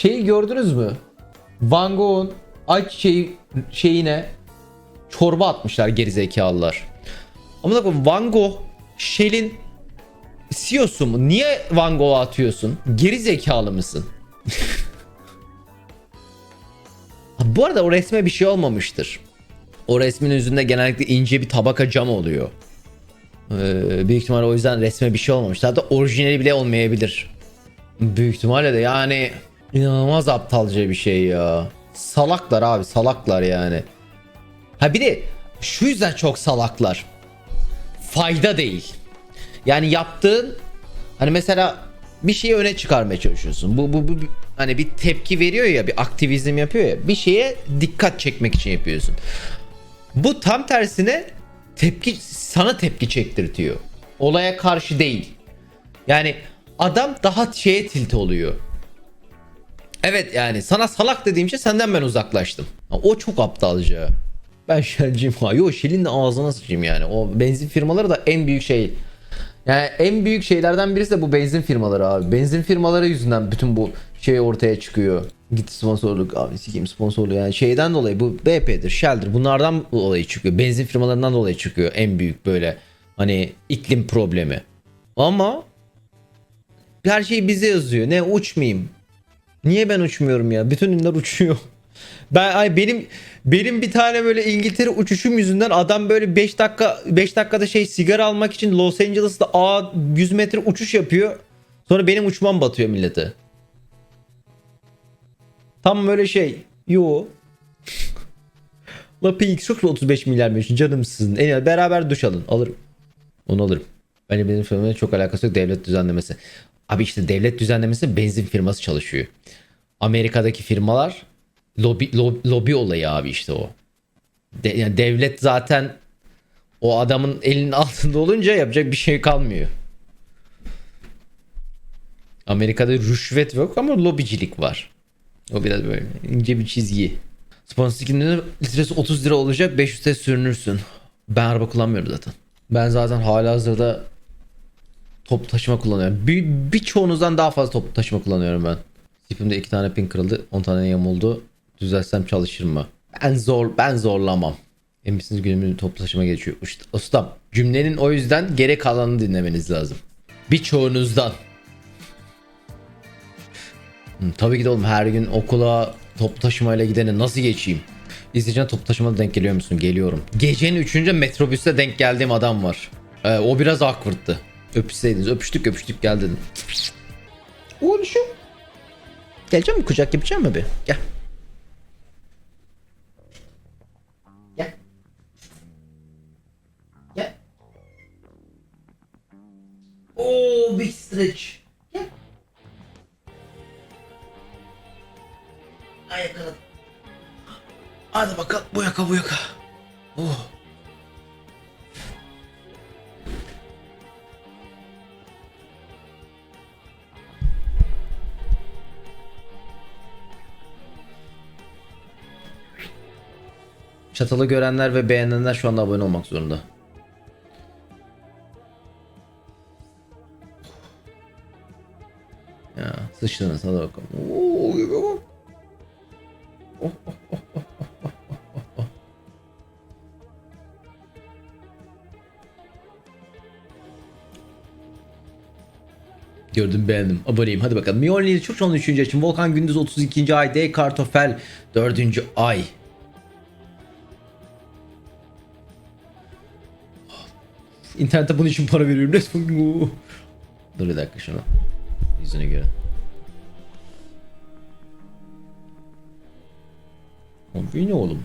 Şeyi gördünüz mü? Van Gogh'un ayçiçeği şeyine çorba atmışlar gerizekalılar. Ama da Van Gogh Shell'in CEO'su mu? Niye Van Gogh'a atıyorsun? Geri zekalı mısın? Bu arada o resme bir şey olmamıştır. O resmin yüzünde genellikle ince bir tabaka cam oluyor. Ee, büyük ihtimalle o yüzden resme bir şey olmamış. Hatta orijinali bile olmayabilir. Büyük ihtimalle de yani inanılmaz aptalca bir şey ya. Salaklar abi salaklar yani. Ha bir de şu yüzden çok salaklar. Fayda değil. Yani yaptığın hani mesela bir şeyi öne çıkarmaya çalışıyorsun. Bu, bu, bu hani bir tepki veriyor ya bir aktivizm yapıyor ya bir şeye dikkat çekmek için yapıyorsun. Bu tam tersine tepki sana tepki çektirtiyor. Olaya karşı değil. Yani adam daha şeye tilt oluyor. Evet yani sana salak dediğim şey senden ben uzaklaştım. O çok aptalca. Ben Shell'ciyim ha. Yo Shell'in de ağzına sıçayım yani. O benzin firmaları da en büyük şey. Yani en büyük şeylerden birisi de bu benzin firmaları abi. Benzin firmaları yüzünden bütün bu şey ortaya çıkıyor. Git sponsorluk abi sikeyim sponsorluğu yani şeyden dolayı bu BP'dir, Shell'dir bunlardan dolayı çıkıyor. Benzin firmalarından dolayı çıkıyor en büyük böyle hani iklim problemi. Ama her şey bize yazıyor. Ne uçmayayım. Niye ben uçmuyorum ya? Bütün ünlüler uçuyor. Ben ay benim benim bir tane böyle İngiltere uçuşum yüzünden adam böyle 5 dakika 5 dakikada şey sigara almak için Los Angeles'ta A 100 metre uçuş yapıyor. Sonra benim uçmam batıyor millete. Tam böyle şey. Yo. La PX çok 35 milyar mı? Canımsın. En iyi beraber duş alın. Alırım. Onu alırım. Bence benim firmamla çok alakası yok devlet düzenlemesi. Abi işte devlet düzenlemesi benzin firması çalışıyor. Amerika'daki firmalar lobi, lobi, lobi olayı abi işte o. De- yani devlet zaten o adamın elinin altında olunca yapacak bir şey kalmıyor. Amerika'da rüşvet yok ama lobicilik var. O biraz böyle ince bir çizgi. Sponsorluk litresi 30 lira olacak 500 TL sürünürsün. Ben araba kullanmıyorum zaten. Ben zaten hala hazırda top taşıma kullanıyorum. Bir, birçoğunuzdan daha fazla top taşıma kullanıyorum ben. Tipimde iki tane pin kırıldı, 10 tane yamuldu. Düzelsem çalışır mı? Ben zor, ben zorlamam. Emisiniz günümün top taşıma geçiyor. İşte, ustam cümlenin o yüzden geri kalanını dinlemeniz lazım. Birçoğunuzdan. Hı, tabii ki de oğlum her gün okula top taşımayla gidene nasıl geçeyim? İzleyeceğin top taşımada denk geliyor musun? Geliyorum. Gecenin 3. metrobüste denk geldiğim adam var. Ee, o biraz awkward'tı. Öpüşseydiniz. Öpüştük öpüştük gel dedim. Oğluşum. Gelecek mi kucak yapacağım mı bir? Gel. Gel. Gel. Oo big stretch. Gel. Ay yakaladım. Hadi bakalım bu yaka bu yaka. Çatalı görenler ve beğenenler şu anda abone olmak zorunda. Ya sıçtınız hadi bakalım. Oo, bak. Gördüm beğendim. Aboneyim. Hadi bakalım. Mjolnir çok 13. yaşım. Volkan Gündüz 32. ay. D. Kartofel 4. ay. İnternette bunun için para veriyorum. Resmen. Dur bir dakika şunu. Yüzüne göre. Abi ne oğlum?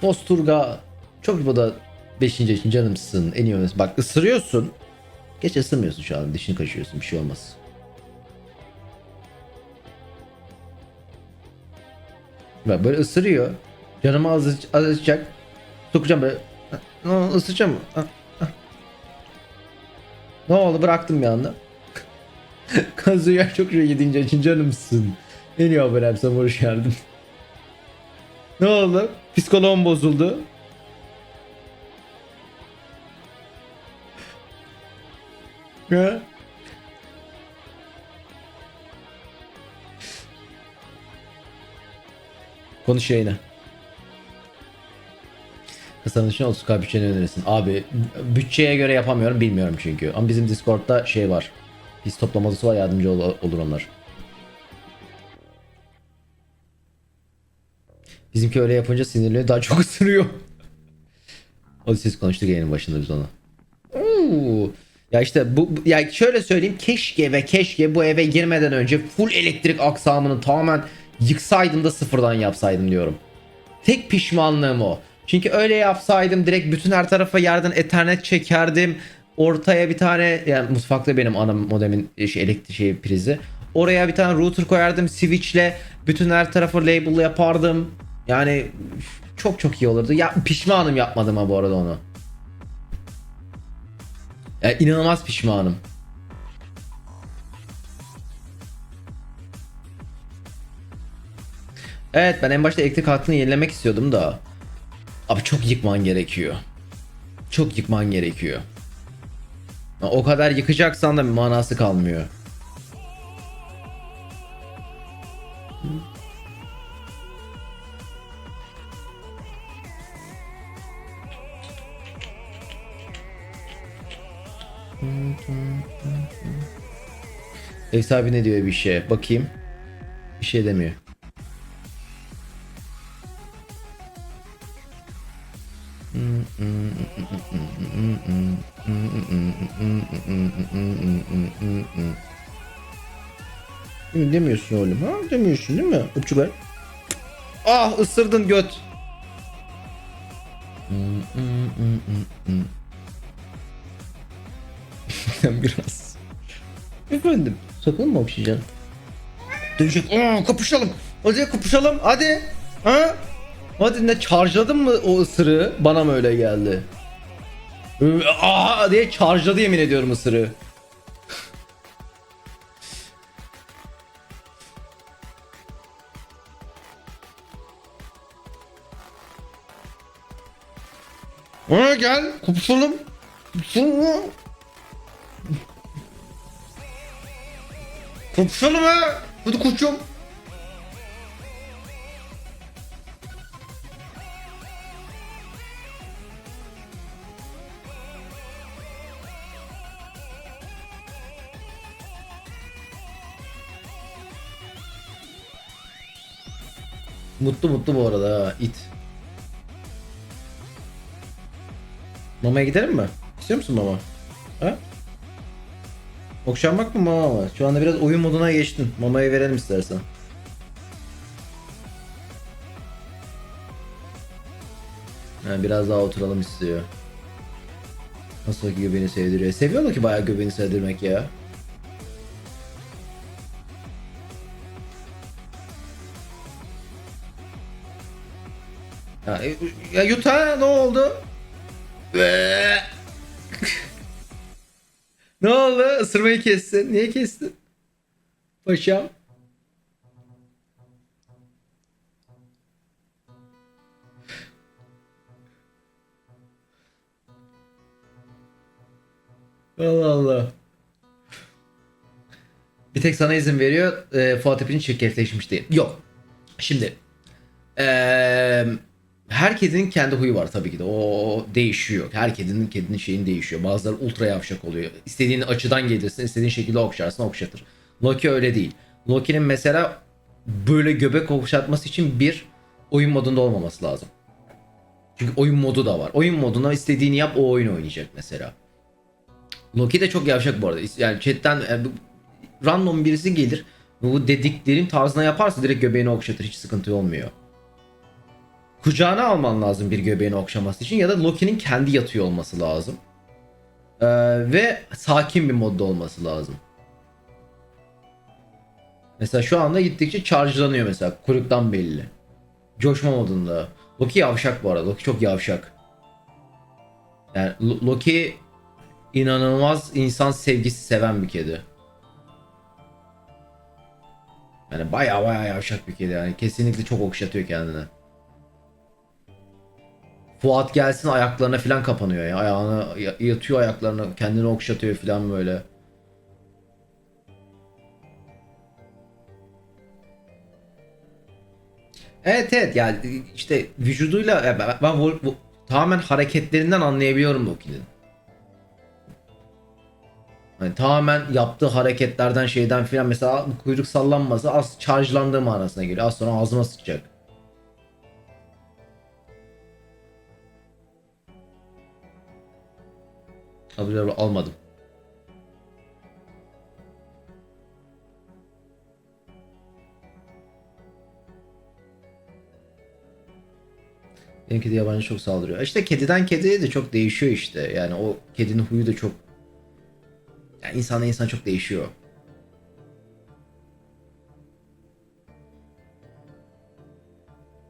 Posturga çok bu da 5. için canımsın en iyi. Bak ısırıyorsun. Geç ısırmıyorsun şu an dişini kaşıyorsun bir şey olmaz. Bak böyle ısırıyor. Canımı az azıcık sokacağım böyle. Ne oldu ısıracağım mı? Ah, ah. Ne oldu bıraktım bir anda. Kazuya çok şey yedince için canımsın. En iyi haber sana hoş geldin. ne oldu? Psikoloğum bozuldu. Ha? Konuş yayına. Kasanın için 30k bütçeni önerirsin. Abi bütçeye göre yapamıyorum bilmiyorum çünkü. Ama bizim Discord'da şey var. Biz toplamadısı var yardımcı ol- olur onlar. Bizimki öyle yapınca sinirli daha çok ısırıyor. O siz konuştuk yayının başında biz ona. Oo. Ya işte bu- ya şöyle söyleyeyim keşke ve keşke bu eve girmeden önce full elektrik aksamını tamamen yıksaydım da sıfırdan yapsaydım diyorum. Tek pişmanlığım o. Çünkü öyle yapsaydım direkt bütün her tarafa yerden ethernet çekerdim. Ortaya bir tane yani mutfakta benim ana modemin şey, elektrik şey prizi. Oraya bir tane router koyardım switchle bütün her tarafı label yapardım. Yani çok çok iyi olurdu. Ya pişmanım yapmadım ha bu arada onu. Ya inanılmaz pişmanım. Evet ben en başta elektrik hattını yenilemek istiyordum da. Abi çok yıkman gerekiyor. Çok yıkman gerekiyor. O kadar yıkacaksan da manası kalmıyor. Ev sahibi ne diyor bir şeye? Bakayım. Bir şey demiyor. Demiyorsun oğlum ha? Demiyorsun değil mi? Ver. Ah ısırdın göt. Biraz. Efendim. Sakın mı okşayacaksın? Dövecek. Aa, kapışalım. Hadi kapışalım. Hadi. Ha? Hadi ne charge'ladın mı o ısırığı? Bana mı öyle geldi? Aa diye charge'ladı yemin ediyorum ısırığı. Ha gel kapışalım. Kapışalım. Kapışalım ha. Hadi koçum. Mutlu mutlu bu arada ha it. Mamaya gidelim mi? İstiyor musun mama? Ha? Okşanmak mı mama mı? Şu anda biraz oyun moduna geçtin. Mamayı verelim istersen. Ha, biraz daha oturalım istiyor. Nasıl ki göbeğini sevdiriyor. Seviyor mu ki bayağı göbeğini sevdirmek ya? Ya, e, ya ha ne oldu? Ne oldu? Isırmayı kestin. Niye kestin? Paşam. Allah Allah. Bir tek sana izin veriyor. E, Fuat Tepe'nin çirkefleşmiş değil. Yok. Şimdi. Eee herkesin kendi huyu var tabii ki de. O değişiyor. Herkesin kedinin şeyin değişiyor. Bazıları ultra yavşak oluyor. İstediğin açıdan gelirsin, istediğin şekilde okşarsın, okşatır. Loki öyle değil. Loki'nin mesela böyle göbek okşatması için bir oyun modunda olmaması lazım. Çünkü oyun modu da var. Oyun moduna istediğini yap o oyun oynayacak mesela. Loki de çok yavşak bu arada. Yani chatten yani bu- random birisi gelir. Bu dediklerin tarzına yaparsa direkt göbeğini okşatır. Hiç sıkıntı olmuyor kucağına alman lazım bir göbeğini okşaması için ya da Loki'nin kendi yatıyor olması lazım. Ee, ve sakin bir modda olması lazım. Mesela şu anda gittikçe charge'lanıyor mesela kuyruktan belli. Coşma modunda. Loki yavşak bu arada. Loki çok yavşak. Yani Lo- Loki inanılmaz insan sevgisi seven bir kedi. Yani baya baya yavşak bir kedi yani. Kesinlikle çok okşatıyor kendini. Fuat gelsin ayaklarına falan kapanıyor ya. Ayağını yatıyor ayaklarına kendini okşatıyor falan böyle. Evet evet yani işte vücuduyla ben, ben, ben bu, bu, tamamen hareketlerinden anlayabiliyorum Loki'nin. Hani tamamen yaptığı hareketlerden şeyden filan mesela kuyruk sallanması az charge'landığım arasına geliyor. Az sonra ağzıma sıçacak. Abi almadım. Benim kedi yabancı çok saldırıyor. İşte kediden kediye de çok değişiyor işte. Yani o kedinin huyu da çok... Yani insanla insan çok değişiyor.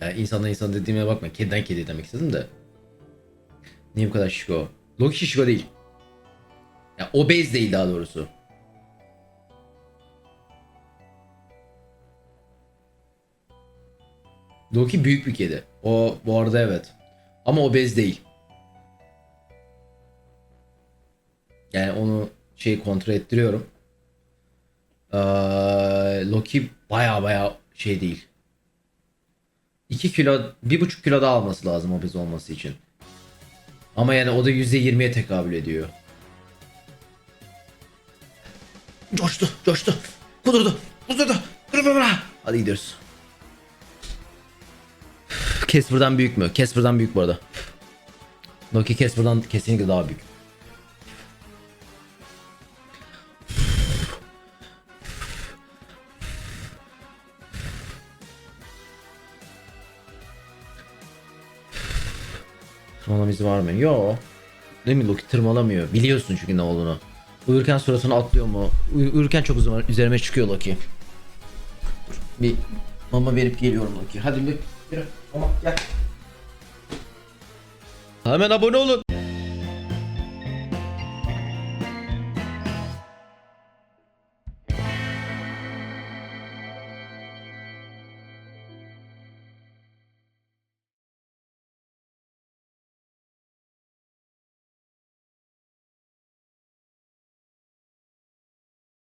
Yani insanla insan dediğime bakma. Kediden kedi demek istedim de. Niye bu kadar şişko? Loki şişko değil. Ya obez değil daha doğrusu. Loki büyük bir kedi. O bu arada evet. Ama obez değil. Yani onu şey kontrol ettiriyorum. Ee, Loki baya baya şey değil. 2 kilo, 1,5 kilo daha alması lazım obez olması için. Ama yani o da %20'ye tekabül ediyor. Coştu, coştu. Kudurdu, kudurdu. Hadi gidiyoruz. Casper'dan büyük mü? Casper'dan büyük bu arada. Loki Casper'dan kesinlikle daha büyük. Tırmalama izi var mı? Yo. Değil mi Loki tırmalamıyor. Biliyorsun çünkü ne olduğunu. Uyurken suratını atlıyor mu? Uy- uyurken çok uzun üzerime çıkıyor Loki. Dur, bir mama verip geliyorum Loki. Hadi Loki. Yürü. Mama gel. Hemen abone olun.